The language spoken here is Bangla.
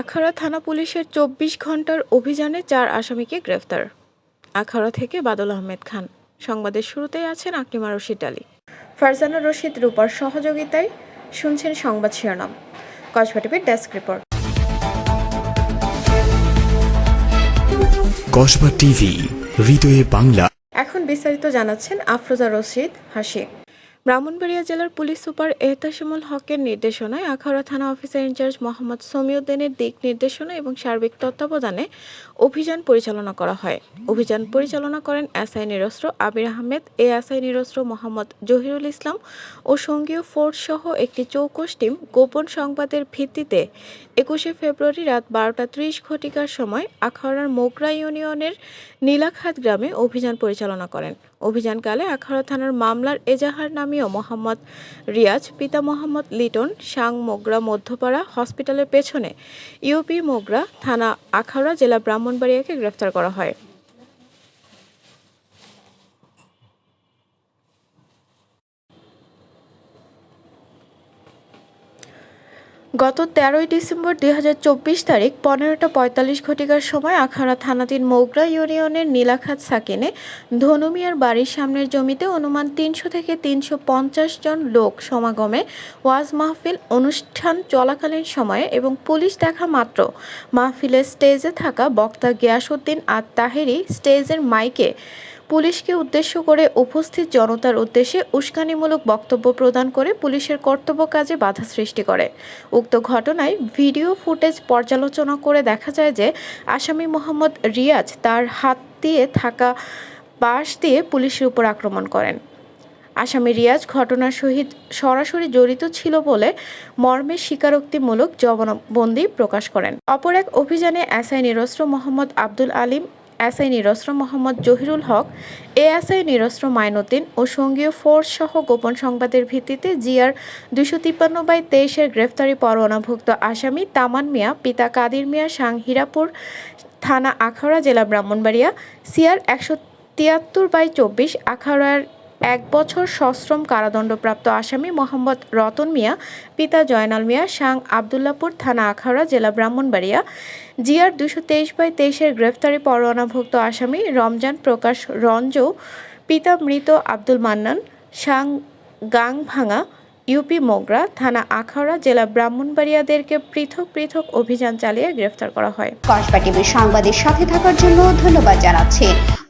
আখাড়া থানা পুলিশের চব্বিশ ঘণ্টার অভিযানে চার আসামিকে গ্রেফতার। আখাড়া থেকে বাদল আহমেদ খান। সংবাদের শুরুতেই আছেন আকলিমা রশিদ আলী। ফারজানা রশিদ রূপার সহযোগিতায় শুনছেন সংবাদ শিরোনাম। কসবা টিভির ডেস্ক রিপোর্ট। কসবা টিভি হৃদয়ে বাংলা। এখন বিস্তারিত জানাচ্ছেন আফরোজা রশিদ হাসি ব্রাহ্মণবাড়িয়া জেলার পুলিশ সুপার এহতাসিমুল হকের নির্দেশনায় আখাউড়া থানা অফিসার ইনচার্জ মোহাম্মদ সমিউদ্দিনের দিক নির্দেশনা এবং সার্বিক তত্ত্বাবধানে অভিযান পরিচালনা করা হয়। অভিযান পরিচালনা করেন এসআই নিরস্ত্র আবির আহমেদ এ এসআই নিরস্ত্র মোহাম্মদ জহিরুল ইসলাম ও সঙ্গীয় ফোর্স সহ একটি চৌকস টিম গোপন সংবাদের ভিত্তিতে একুশে ফেব্রুয়ারি রাত বারোটা ত্রিশ ঘটিকার সময় আখাউড়ার মোগরা ইউনিয়নের নীলাখাত গ্রামে অভিযান পরিচালনা করেন। অভিযানকালে আখাউড়া থানার মামলার এজাহার নামীয় মোহাম্মদ রিয়াজ, পিতা মোহাম্মদ লিটন, সাং মোগরা, মধ্যপাড়া হসপিটালের পেছনে, ইউপি মোগরা, থানা আখাউড়া, জেলা ব্রাহ্মণবাড়িয়াকে গ্রেফতার করা হয়। গত তেরোই ডিসেম্বর দুই হাজার চব্বিশ তারিখ পনেরোটা পঁয়তাল্লিশ ঘটিকার সময় আখাড়া থানাধীন মৌগরা ইউনিয়নের নীলাখাত সাকিনে ধনুমিয়ার বাড়ির সামনের জমিতে অনুমান তিনশো থেকে তিনশো পঞ্চাশ জন লোক সমাগমে ওয়াজ মাহফিল অনুষ্ঠান চলাকালীন সময়ে এবং পুলিশ দেখা মাত্র। মাহফিলের স্টেজে থাকা বক্তা গিয়াসউদ্দিন আর তাহেরি স্টেজের মাইকে পুলিশকে উদ্দেশ্য করে উপস্থিত জনতার উদ্দেশ্যে উস্কানিমূলক বক্তব্য প্রদান করে পুলিশের কর্তব্য কাজে বাধা সৃষ্টি করে। উক্ত ঘটনায় ভিডিও ফুটেজ পর্যালোচনা করে দেখা যায় যে আসামি মোহাম্মদ রিয়াজ তার হাত দিয়ে থাকা বাঁশ দিয়ে পুলিশের উপর আক্রমণ করেন। আসামি রিয়াজ ঘটনার সহিত সরাসরি জড়িত ছিল বলে মর্মে স্বীকারোক্তিমূলক জবানবন্দি প্রকাশ করেন। অপর এক অভিযানে এসআই নিরস্ত্র মোহাম্মদ আব্দুল আলিম এসআই নিরস্ত্র মোহাম্মদ জহিরুল হক, এএসআই নিরস্ত্র মাইনুদ্দিন ও সঙ্গীয় ফোর্স সহ গোপন সংবাদের ভিত্তিতে জিয়ার দুশো তিপ্পান্ন বাই তেইশের গ্রেফতারি পরোয়ানাভুক্ত আসামি তামান মিয়া, পিতা কাদির মিয়া, সাং হিরাপুর থানা আখাউড়া জেলা ব্রাহ্মণবাড়িয়া, সিআর একশো তিয়াত্তর বাই চব্বিশ আখাউড়ার এক বছর সশ্রম কারাদণ্ডপ্রাপ্ত আসামি মোহাম্মদ রতন মিয়া, পিতা জয়নাল মিয়া, সাং আবদুল্লাপুর থানা আখাউড়া, জেলা ব্রাহ্মণবাড়িয়া। জিআর দুশো তেইশ বাই তেইশের গ্রেফতারি পরোয়ানাভুক্ত আসামি রমজান প্রকাশ রঞ্জু, পিতা মৃত আব্দুল মান্নান, সাং গাং ভাঙা ইউপি মোগরা থানা আখাউড়া, জেলা ব্রাহ্মণবাড়িয়াদেরকে পৃথক পৃথক অভিযান চালিয়ে গ্রেফতার করা হয়। কসবা টিভির সংবাদের সাথে থাকার জন্য ধন্যবাদ জানাচ্ছি